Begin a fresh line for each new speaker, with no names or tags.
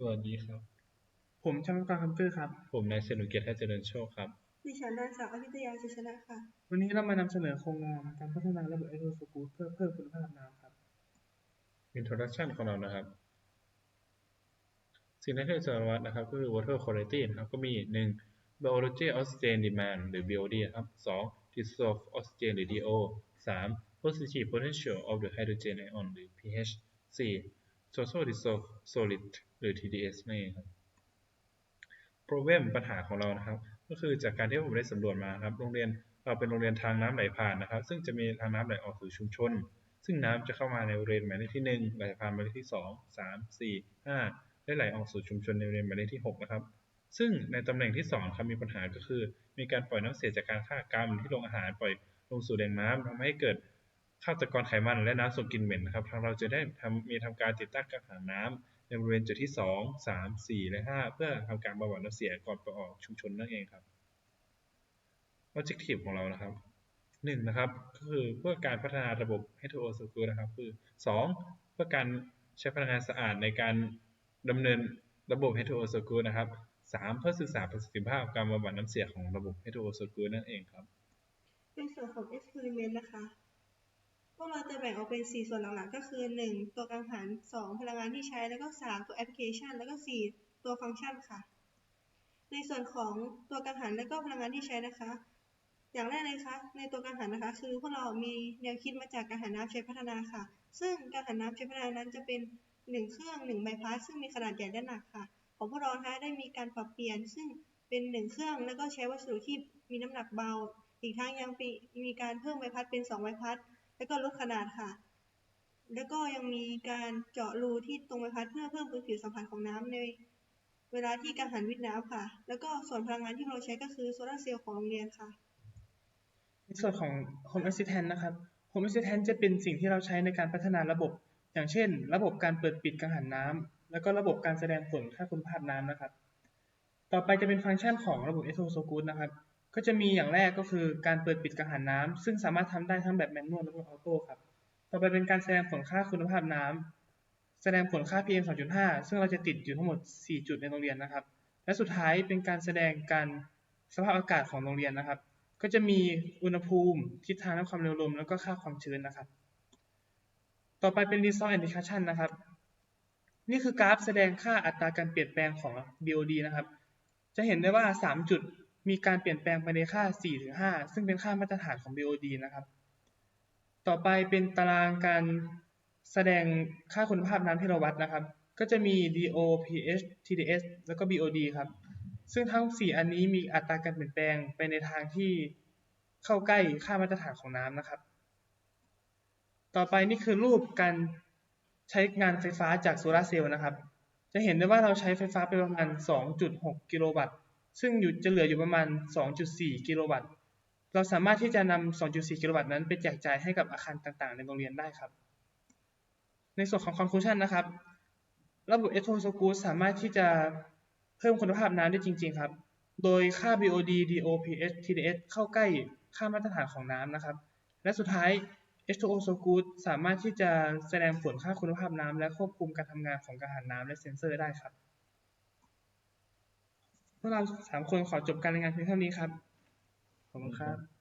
สวัสดีครับ
ผมช่างกรคอมพิวเตอร์ครับ
ผมนายสนุเกียรติแท้เจริญโชคครับ
ดิฉันนางสาวอภิตยาชัยชนะค่ะ
วันนี้เรามานำเสนอโครงงานการพัฒนาระบบไอโอสกูตเพื่อเพิ่มคุณภาพน้ำครับ
Introduction ของเรานะครับ สิ่งแรกที่เราจะวัดนะครับ ก็คือ water quality นะครับก็มี 1. biology oxygen demand หรือ BOD นะครับ 2. dissolved oxygen หรือ DO 3. positive potential of the hydrogen ion หรือ pH 4. Total dissolved solid หรือ TDS นั่นเองครับ problem ปัญหาของเรานะครับ ก็คือจากการที่ผมได้สำรวจมาครับ โรงเรียนเราเป็นโรงเรียนทางน้ำไหลผ่านนะครับ ซึ่งจะมีทางน้ำไหลออกสู่ชุมชน ซึ่งน้ำจะเข้ามาในบริเวณหมายเลขที่ 1 ไหลผ่านหมายเลขที่ 2 3 4 5 และไหลออกสู่ชุมชนในบริเวณหมายเลขที่ 6 นะครับ ซึ่งในตำแหน่งที่ 2ครับมีปัญหาก็คือ มีการปล่อยน้ำเสียจากการฆ่ากรรมที่โรงอาหารปล่อยลงสู่แหล่งน้ำทำให้เกิด ฆาตกรไขมันและน้ำส่งกลิ่นเหม็นนะครับ ทางเราจะได้ทำมีทำการติดตั้งกังหันน้ำในบริเวณจุดที่ 2 3 4 และ 5 เพื่อทำการบำบัดน้ำเสียก่อนไปออกชุมชนนั่นเองครับ objective ของเรานะครับหนึ่งนะครับก็คือเพื่อการพัฒนาระบบ hetero s c o o l นะครับ คือสองเพื่อการใช้พลังงานสะอาดในการดำเนินระบบ hetero s c o o l นะครับสามเพื่อศึกษาประสิทธิภาพการบำบัดน้ำเสียของระบบ hetero s c o o l นั่นเองครับ
ในส่วนของ experiment นะคะ พวกเราจะแบ่งออกเป็น 4 ส่วนหลักๆ ก็คือ 1 ตัวกังหัน 2 พลังงานที่ใช้ แล้วก็ 3 ตัวแอปพลิเคชัน แล้วก็ 4 ตัวฟังก์ชันค่ะ ในส่วนของตัวกังหันและก็พลังงานที่ใช้นะคะ อย่างแรกเลยคะ ในตัวกังหันนะคะ คือพวกเรามีแนวคิดมาจากกังหันน้ำใช้พัฒนาค่ะ ซึ่งกังหันน้ำใช้พัฒนานั้นจะเป็น 1 เครื่อง 1 ใบพัดซึ่งมีขนาดใหญ่และหนักค่ะ ของพวกเราคะได้มีการปรับเปลี่ยน ซึ่งเป็น 1 เครื่อง แล้วก็ใช้วัสดุที่มีน้ำหนักเบา อีกทั้งยังมีมีการเพิ่มใบพัดเป็น 2 ใบพัด แล้วก็ลดขนาดค่ะ แล้วก็ยังมีการเจาะรูที่ตรงใบพัดเพื่อเพิ่มพื้นผิวสัมผัสของน้ำในเวลาที่กังหันวิทย์น้ำค่ะ แล้วก็ส่วนพลังงานที่เราใช้ก็คือโซลาร์เซลล์ของโรงเรียนค่ะ
ในส่วนของ Home Assistant นะครับ Home Assistant จะเป็นสิ่งที่เราใช้ในการพัฒนาระบบ อย่างเช่น ระบบการเปิดปิดกังหันน้ำแล้วก็ระบบการแสดงผลค่าคุณภาพน้ำนะครับ ต่อไปจะเป็นฟังก์ชันของระบบ e t o s o g o o d นะครับ ก็จะมีอย่างแรกก็คือการเปิดปิดกังหันน้ำซึ่งสามารถทำได้ทั้งแบบแมนนวลและแบบออโต้ครับ ต่อไปเป็นการแสดงผลค่าคุณภาพน้ำแสดงผลค่า PM 2.5 ซึ่งเราจะติดอยู่ทั้งหมด 4 จุดในโรงเรียนนะครับ และสุดท้ายเป็นการแสดงการสภาพอากาศของโรงเรียนนะครับ ก็จะมีอุณหภูมิทิศทางและความเร็วลมแล้วก็ค่าความชื้นนะครับ ต่อไปเป็น Result and Discussion นะครับ นี่คือกราฟแสดงค่าอัตราการเปลี่ยนแปลงของ BOD นะครับ จะเห็นได้ว่า 3 จุด มีการเปลี่ยนแปลงไปในค่า 4-5 ซึ่งเป็นค่ามาตรฐานของ BOD นะครับ ต่อไปเป็นตารางการแสดงค่าคุณภาพน้ำที่เราวัดนะครับ ก็จะมี DO pH TDS แล้วก็ BOD ครับ ซึ่งทั้ง 4 อันนี้มีอัตราการเปลี่ยนแปลงไปในทางที่เข้าใกล้ค่ามาตรฐานของน้ำนะครับ ต่อไปนี่คือรูปการใช้งานไฟฟ้าจากโซลาร์เซลล์นะครับ จะเห็นได้ว่าเราใช้ไฟฟ้าไปประมาณ 2.6 กิโลวัตต์ ซึ่งอยู่จะเหลืออยู่ประมาณ 2.4 กิโลวัตต์ เราสามารถที่จะนำ 2.4 กิโลวัตต์นั้นไปแจกจ่ายให้กับอาคารต่างๆ ในโรงเรียนได้ครับ ในส่วนของ conclusion นะครับ ระบบ e t o s o g o o d สามารถที่จะเพิ่มคุณภาพน้ำได้จริง ๆ ครับ โดยค่า BOD DO pH TDS เข้าใกล้ค่ามาตรฐานของน้ำนะครับ และสุดท้าย H2O so good สามารถที่จะแสดงผลค่าคุณภาพน้ำและควบคุมการทำงานของกังหันน้ำและเซ็นเซอร์ได้ครับ พวกเราสามคนขอจบการรายงานเพียงเท่านี้ครับ ขอบคุณครับ